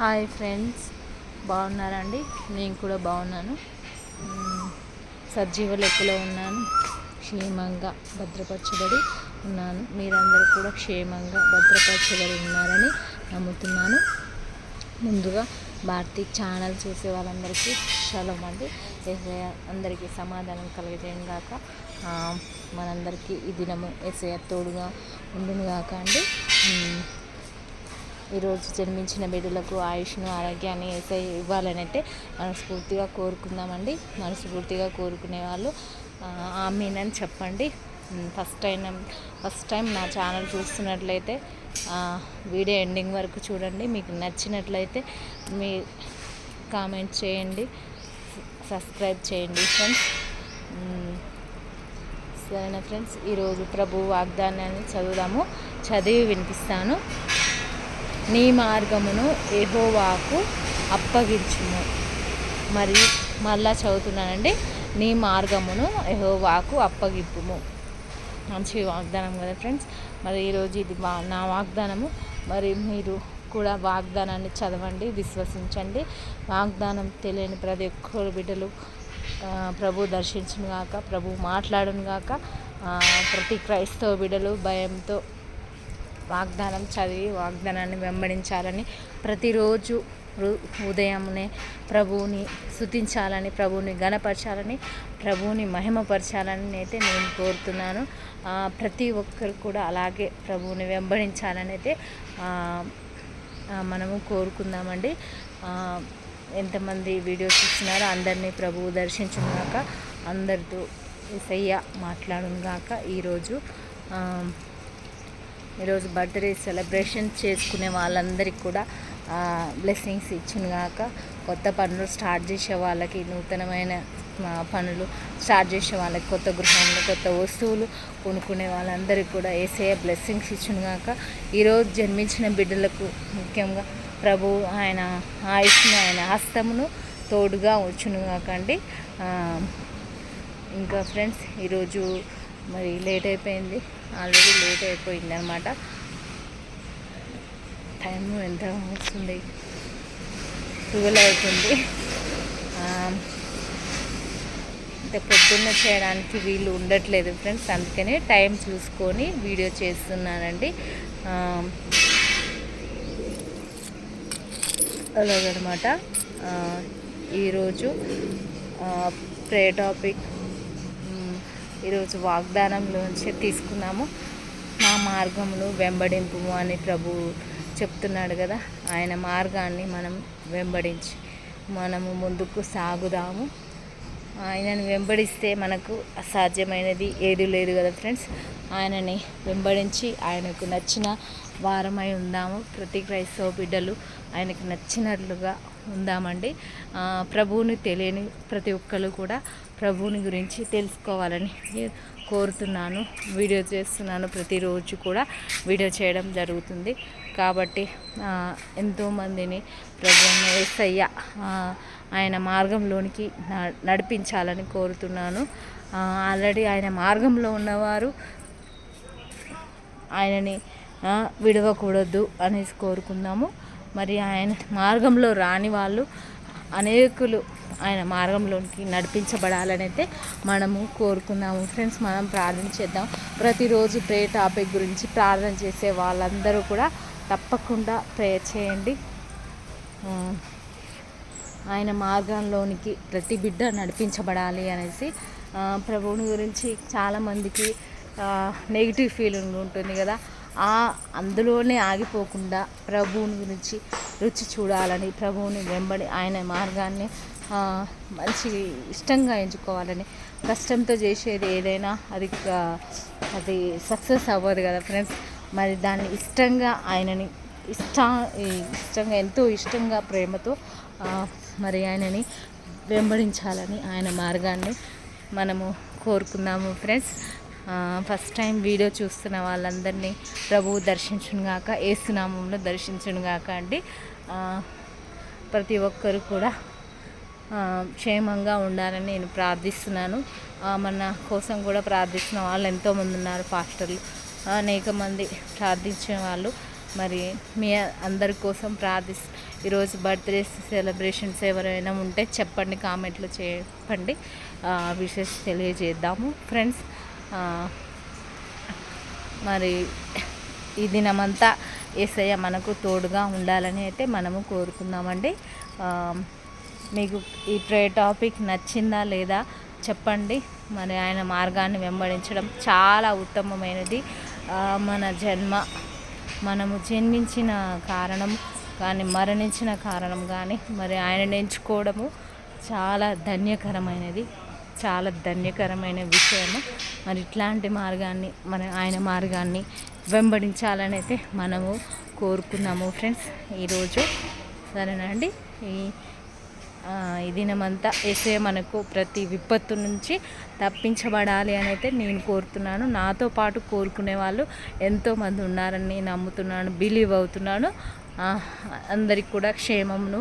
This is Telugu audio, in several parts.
హాయ్ ఫ్రెండ్స్ బాగున్నారండి? నేను కూడా బాగున్నాను. సజీవ లెక్కలో ఉన్నాను. క్షేమంగా భద్రపరచబడి ఉన్నాను. మీరందరూ కూడా క్షేమంగా భద్రపరచబడి ఉన్నారని నమ్ముతున్నాను. ముందుగా భారతీ ఛానల్ చూసే వాళ్ళందరికీ శలం అండి ఎస్ఐ అందరికీ సమాధానం కలిగజేయం గాక. మనందరికీ ఈ దినము ఎస్ఐ తోడుగా ఉండును గాక అండి. ఈరోజు జన్మించిన బిడ్డలకు ఆయుష్ను ఆరోగ్యాన్ని ఏసై ఇవ్వాలని అయితే మనస్ఫూర్తిగా కోరుకుందామండి. మనస్ఫూర్తిగా కోరుకునే వాళ్ళు ఆమెనని చెప్పండి. ఫస్ట్ టైం ఫస్ట్ టైం నా ఛానల్ చూస్తున్నట్లయితే వీడియో ఎండింగ్ వరకు చూడండి. మీకు నచ్చినట్లయితే మీ కామెంట్ చేయండి సబ్స్క్రైబ్ చేయండి ఫ్రెండ్స్. సరేనా ఫ్రెండ్స్? ఈరోజు ప్రభు వాగ్దానాన్ని చదువుదాము. చదివి వినిపిస్తాను. నీ మార్గమును ఎహోవాకు అప్పగించుము. మరి మళ్ళా చదువుతున్నానండి. నీ మార్గమును ఎహోవాకు అప్పగింపుము. మంచి వాగ్దానం కదా ఫ్రెండ్స్. మరి ఈరోజు ఇది నా వాగ్దానము. మరి మీరు కూడా వాగ్దానాన్ని చదవండి విశ్వసించండి. వాగ్దానం తెలియని ప్రతి ఒక్కరు బిడ్డలు ప్రభు దర్శించును గాక ప్రభు మాట్లాడును గాక ప్రతి క్రైస్తవ బిడ్డలు భయంతో వాగ్దానం చదివి వాగ్దానాన్ని వెంబడించాలని ప్రతిరోజు ఉదయంనే ప్రభువుని స్థుతించాలని ప్రభువుని గణపరచాలని ప్రభువుని మహిమపరచాలని అయితే నేను కోరుతున్నాను. ప్రతి ఒక్కరు కూడా అలాగే ప్రభువుని వెంబడించాలని అయితే మనము కోరుకుందామండి. ఎంతమంది వీడియోస్ చూస్తున్నారో అందరినీ ప్రభువు దర్శించున్నాక అందరితో సయ్య మాట్లాడుగాక ఈరోజు ఈరోజు బర్త్డే సెలబ్రేషన్ చేసుకునే వాళ్ళందరికీ కూడా బ్లెస్సింగ్స్ ఇచ్చినగాక కొత్త పనులు స్టార్ట్ చేసే వాళ్ళకి నూతనమైన పనులు స్టార్ట్ చేసే వాళ్ళకి కొత్త గృహంలో కొత్త వస్తువులు కొనుక్కునే వాళ్ళందరికీ కూడా ఏసే బ్లెస్సింగ్స్ ఇచ్చినగాక ఈరోజు జన్మించిన బిడ్డలకు ముఖ్యంగా ప్రభు ఆయన ఆయుష్ను ఆయన హస్తమును తోడుగా ఉంచునుగాకండి ఇంకా ఫ్రెండ్స్ ఈరోజు మరి లేట్ అయిపోయింది. ఆల్రెడీ లేట్ అయిపోయింది అనమాట టైం ఎంత వస్తుంది ట్వెల్వ్ అవుతుంది. అంటే పొద్దున్న చేయడానికి వీలు ఉండట్లేదు ఫ్రెండ్స్ అందుకనే టైం చూసుకొని వీడియో చేస్తున్నానండి. అలాగనమాట. ఈరోజు ప్రే టాపిక్ ఈరోజు వాగ్దానంలోంచి తీసుకున్నాము. నా మార్గమును వెంబడింపు అని ప్రభు చెప్తున్నాడు కదా ఆయన మార్గాన్ని మనం వెంబడించి మనము ముందుకు సాగుదాము. ఆయనను వెంబడిస్తే మనకు అసాధ్యమైనది ఏది లేదు కదా ఫ్రెండ్స్. ఆయనని వెంబడించి ఆయనకు నచ్చిన వారమై ఉందాము. ప్రతి క్రైస్తవ బిడ్డలు ఆయనకు నచ్చినట్లుగా ఉందామండి. ప్రభువుని తెలియని ప్రతి ఒక్కరు కూడా ప్రభువుని గురించి తెలుసుకోవాలని కోరుతున్నాను. వీడియో చేస్తున్నాను ప్రతిరోజు కూడా వీడియో చేయడం జరుగుతుంది. కాబట్టి ఎంతోమందిని ప్రభుని ఏసయ్య ఆయన మార్గంలోనికి నడిపించాలని కోరుతున్నాను. ఆల్రెడీ ఆయన మార్గంలో ఉన్నవారు ఆయనని విడవకూడదు అనేసి కోరుకుందాము. మరి ఆయన మార్గంలో రాని వాళ్ళు అనేకులు ఆయన మార్గంలోకి నడిపించబడాలని అయితే మనము కోరుకుందాము ఫ్రెండ్స్ మనం ప్రార్థన చేద్దాం. ప్రతిరోజు ప్రే టాపిక్ గురించి ప్రార్థన చేసే వాళ్ళందరూ కూడా తప్పకుండా ప్రేయర్ చేయండి. ఆయన మార్గంలోనికి ప్రతి బిడ్డ నడిపించబడాలి అనేసి ప్రభువుని గురించి చాలామందికి నెగిటివ్ ఫీలింగ్ ఉంటుంది కదా. ఆ అందులోనే ఆగిపోకుండా ప్రభువుని గురించి రుచి చూడాలని ప్రభువుని వెంబడి ఆయన మార్గాన్ని మంచి ఇష్టంగా ఎంచుకోవాలని కష్టంతో చేసేది ఏదైనా అది అది సక్సెస్ అవ్వదు కదా ఫ్రెండ్స్. మరి దాన్ని ఇష్టంగా ఆయనని ఇష్ట ఇష్టంగా ఎంతో ఇష్టంగా ప్రేమతో మరి ఆయనని వెంబడించాలని ఆయన మార్గాన్ని మనము కోరుకుందాము ఫ్రెండ్స్. ఫస్ట్ టైం వీడియో చూస్తున్న వాళ్ళందరినీ ప్రభువు దర్శించును గాక ఏసునామంలో దర్శించును గాక అండి. ప్రతి ఒక్కరు కూడా క్షేమంగా ఉండాలని నేను ప్రార్థిస్తున్నాను. మన కోసం కూడా ప్రార్థిస్తున్న వాళ్ళు ఎంతోమంది ఉన్నారు పాస్టర్లు. అనేక మంది ప్రార్థించిన వాళ్ళు. మరి మీ అందరి కోసం ప్రార్థి ఈరోజు బర్త్డే సెలబ్రేషన్స్ ఎవరైనా ఉంటే చెప్పండి కామెంట్లో చెప్పండి. విషెస్ తెలియజేద్దాము. ఫ్రెండ్స్ మరి ఈ దినమంతా ఏసయ్య మనకు తోడుగా ఉండాలని అయితే మనము కోరుకుందామండి. మీకు ఈ ప్రే టాపిక్ నచ్చిందా లేదా చెప్పండి. మరి ఆయన మార్గాన్ని వెంబడించడం చాలా ఉత్తమమైనది. మన జన్మ మనము జన్మించిన కారణం కానీ మరణించిన కారణం కానీ మరి ఆయన ఎంచుకోవడము చాలా ధన్యకరమైనది. చాలా ధన్యకరమైన విషయము. మరి ఇట్లాంటి మార్గాన్ని మన ఆయన మార్గాన్ని వెంబడించాలని అయితే మనము కోరుకున్నాము ఫ్రెండ్స్. ఈరోజు సరేనండి. ఈ ఈ దినమంతా ఏసే మనకు ప్రతి విపత్తు నుంచి తప్పించబడాలి అని అయితే నేను కోరుతున్నాను. నాతో పాటు కోరుకునే వాళ్ళు ఎంతోమంది ఉన్నారని నేను నమ్ముతున్నాను బిలీవ్ అవుతున్నాను. అందరికి కూడా క్షేమమును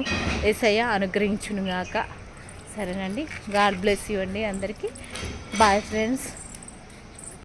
ఏసయ్య అనుగ్రహించునుగాక. సరేనండి. గాడ్ బ్లెస్ యూ అండి అందరికీ. Bye friends.